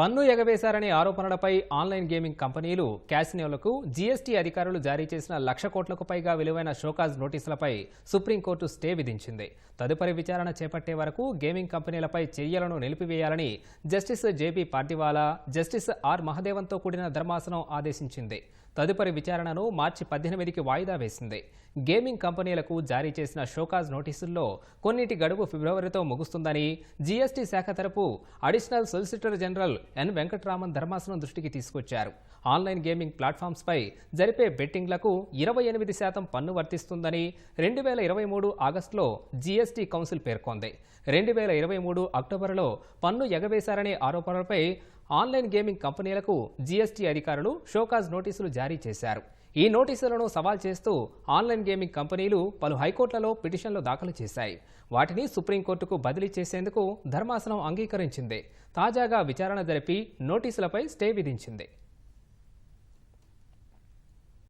పన్ను ఎగవేశారనే ఆరోపణలపై ఆన్లైన్ గేమింగ్ కంపెనీలు క్యాసినోలకు జీఎస్టీ అధికారులు జారీ చేసిన లక్ష కోట్లకు పైగా విలువైన షోకాజ్ నోటీసులపై సుప్రీంకోర్టు స్టే విధించింది. తదుపరి విచారణ చేపట్టే వరకు గేమింగ్ కంపెనీలపై చర్యలను నిలిపివేయాలని justice JP Pardiwala justice R మహదేవన్తో కూడిన ధర్మాసనం ఆదేశించింది. తదుపరి విచారణను మార్చి పద్దెనిమిదికి వాయిదా వేసింది. గేమింగ్ కంపెనీలకు జారీ చేసిన షోకాజ్ నోటీసుల్లో కొన్నిటి గడువు ఫిబ్రవరితో ముగుస్తుందని జీఎస్టీ శాఖ తరపు additional solicitor general N Venkataraman ధర్మాసనం దృష్టికి తీసుకొచ్చారు. ఆన్లైన్ గేమింగ్ ప్లాట్ఫామ్స్పై జరిపే బెట్టింగ్లకు ఇరవై ఎనిమిది శాతం పన్ను వర్తిస్తుందని రెండు వేల ఇరవై మూడు ఆగస్టులో జీఎస్టీ కౌన్సిల్ పేర్కొంది. రెండు వేల ఇరవై మూడు అక్టోబర్లో పన్ను ఎగవేశారనే ఆరోపణలపై ఆన్లైన్ గేమింగ్ కంపెనీలకు జీఎస్టీ అధికారులు షోకాజ్ నోటీసులు జారీ చేశారు. ఈ నోటీసులను సవాల్ చేస్తూ ఆన్లైన్ గేమింగ్ కంపెనీలు పలు హైకోర్టులలో పిటిషన్లు దాఖలు చేశాయి. వాటిని సుప్రీంకోర్టుకు బదిలీ చేసేందుకు ధర్మాసనం అంగీకరించింది. తాజాగా విచారణ జరిపి నోటీసులపై స్టే విధించింది.